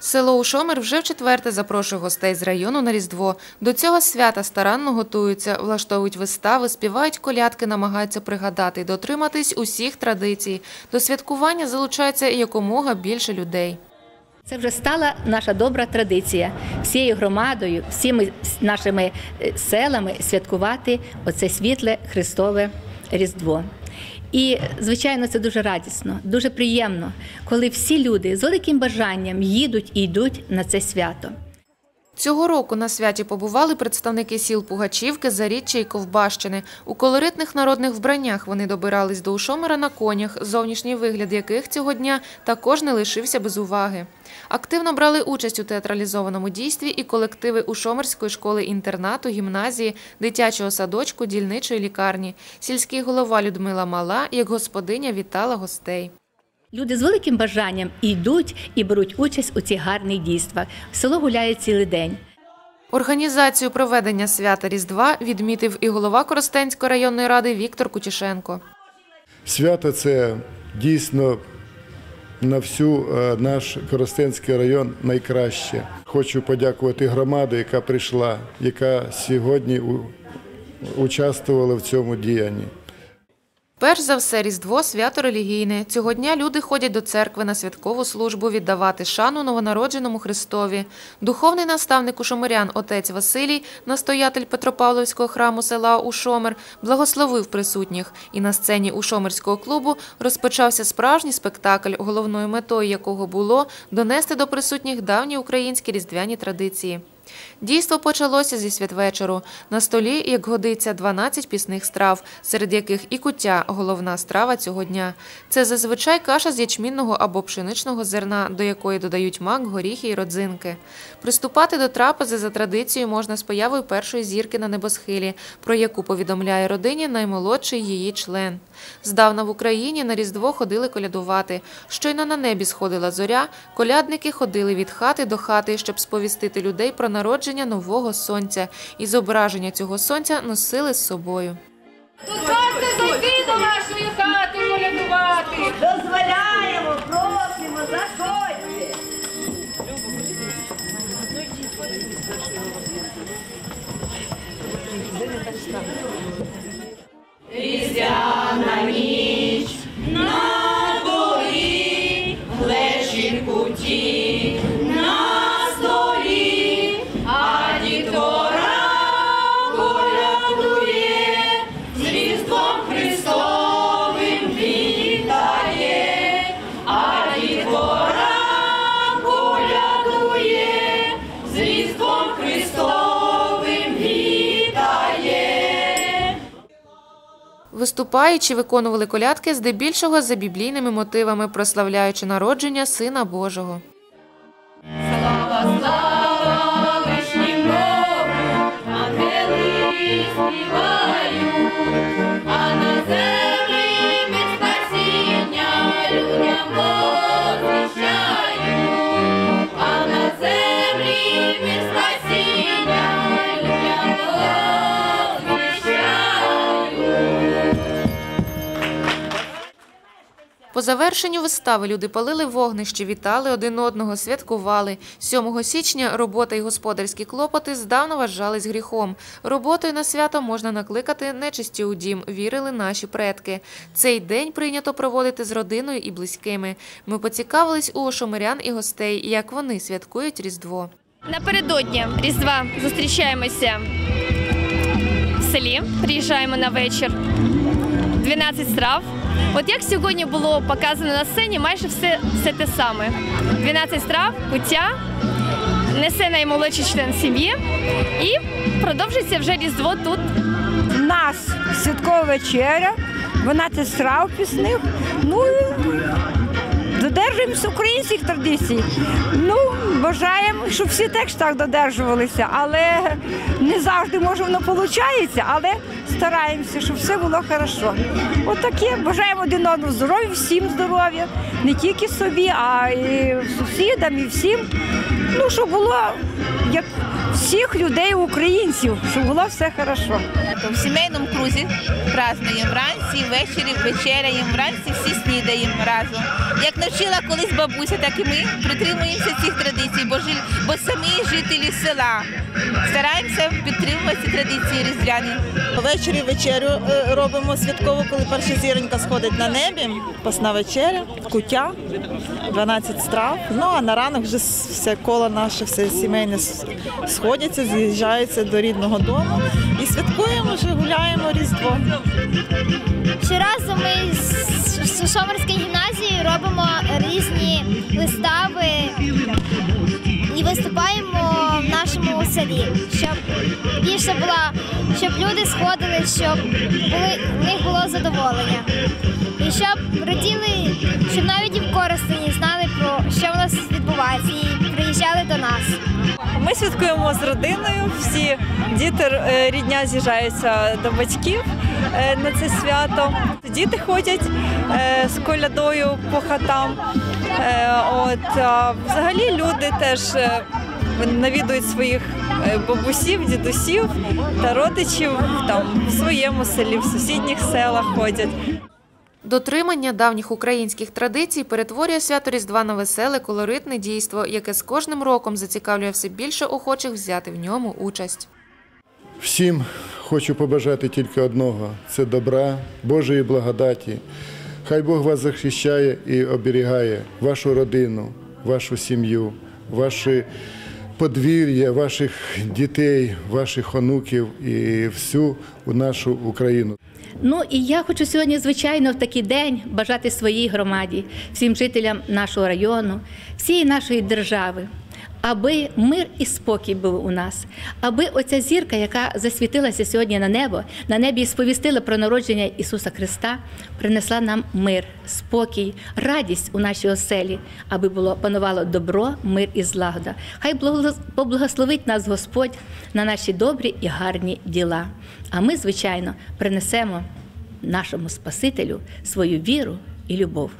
Село Ушомир вже вчетверте запрошує гостей з району на Різдво. До цього свята старанно готуються, влаштовують вистави, співають колядки, намагаються пригадати і дотриматись усіх традицій. До святкування залучається якомога більше людей. Це вже стала наша добра традиція всією громадою, всіми нашими е, селами святкувати оце світле Христове Різдво. І, звичайно, це дуже радісно, дуже приємно, коли всі люди з великим бажанням їдуть і йдуть на це свято. Цього року на святі побували представники сіл Пугачівки, Заріччя і Ковбащини. У колоритних народних вбраннях вони добирались до Ушомира на конях, зовнішній вигляд яких цього дня також не лишився без уваги. Активно брали участь у театралізованому дійстві і колективи Ушомирської школи-інтернату, гімназії, дитячого садочку, дільничої лікарні. Сільський голова Людмила Мала, як господиня, вітала гостей. Люди з великим бажанням йдуть і беруть участь у цих гарних дійствах. Село гуляє цілий день. Організацію проведення свята Різдва відмітив і голова Коростенської районної ради Віктор Кутішенко. Свято це дійсно на всю е, наш Коростенський район найкраще. Хочу подякувати громаді, яка прийшла, яка сьогодні участвувала в цьому діянні. Перш за все, Різдво свято релігійне. Цього дня люди ходять до церкви на святкову службу віддавати шану новонародженому Христові. Духовний наставник Ушомирян отець Василій, настоятель Петропавловського храму села Ушомир, благословив присутніх. І на сцені Ушомирського клубу розпочався справжній спектакль, головною метою якого було донести до присутніх давні українські різдвяні традиції. Дійство почалося зі святвечору. На столі, як годиться, 12 пісних страв, серед яких і куття – головна страва цього дня. Це зазвичай каша з ячмінного або пшеничного зерна, до якої додають мак, горіхи і родзинки. Приступати до трапези за традицією можна з появою першої зірки на небосхилі, про яку повідомляє родині наймолодший її член. Здавна в Україні на Різдво ходили колядувати. Щойно на небі сходила зоря, колядники ходили від хати до хати, щоб сповістити людей про народження нового сонця, і зображення цього сонця носили з собою. Дозвольте зайти до нашої хати колядувати. Дозволяємо, просимо, заходьте. Виступаючи, виконували колядки здебільшого за біблійними мотивами, прославляючи народження Сина Божого. А По завершенню вистави люди палили вогнище, вітали один одного, святкували. 7 січня робота і господарські клопоти здавна вважались гріхом. Роботою на свято можна накликати нечисті у дім, вірили наші предки. Цей день прийнято проводити з родиною і близькими. Ми поцікавились у ошомирян і гостей, як вони святкують Різдво. Напередодні Різдва зустрічаємося в селі, приїжджаємо на вечір. 12 страв. От як сьогодні було показано на сцені, майже все, все те саме. 12 страв, куття, несе наймолодший член сім'ї і продовжиться вже Різдво тут У нас святкова вечеря, 12 страв пісних. Ну і додержуємося українських традицій. Ну, бажаємо, щоб всі теж так додержувалися, але не завжди може воно виходить, але стараємося, щоб все було хорошо. От таке бажаємо один одному здоров'я, всім здоров'я, не тільки собі, а й сусідам і всім. Ну, щоб було як всіх людей, українців, щоб було все хорошо. В сімейному крузі празднуємо вранці, ввечері вечеряємо, вранці всі снідаємо разом. Як навчила колись бабуся, так і ми притримуємося цих традицій. бо, жи- бо самі жителі села стараємося підтримувати ці традиції різдвяні. Ввечері вечерю е, робимо святково, коли перша зіронька сходить на небі. Посна вечеря, куття, 12 страв. Ну а на ранок вже все коло наше, все сімейне сходяться, з'їжджаються до рідного дому і святкуємо вже, гуляємо Різдво. Щоразу ми з Житомирської гімназії робимо різні вистави і виступаємо в нашому селі, щоб більше була, щоб люди сходили, щоб були, в них було задоволення. І щоб раділи, щоб навіть Ми святкуємо з родиною. Всі діти е, рідня з'їжджаються до батьків е, на це свято. Діти ходять е, з колядою по хатам. От взагалі люди теж навідують своїх бабусів, дідусів та родичів там в своєму селі, в сусідніх селах ходять. Дотримання давніх українських традицій перетворює свято Різдва на веселе, колоритне дійство, яке з кожним роком зацікавлює все більше охочих взяти в ньому участь. Всім хочу побажати тільки одного це добра, Божої благодаті. Хай Бог вас захищає і оберігає вашу родину, вашу сім'ю, ваші подвір'я, ваших дітей, ваших онуків і всю нашу Україну. Ну і я хочу сьогодні, звичайно, в такий день бажати своїй громаді, всім жителям нашого району, всієї нашої держави, аби мир і спокій був у нас, аби оця зірка, яка засвітилася сьогодні на небо, на небі сповістила про народження Ісуса Христа, принесла нам мир, спокій, радість у нашій оселі, аби було панувало добро, мир і злагода. Хай благо- поблагословить нас Господь на наші добрі і гарні діла. А ми, звичайно, принесемо нашому Спасителю свою віру і любов.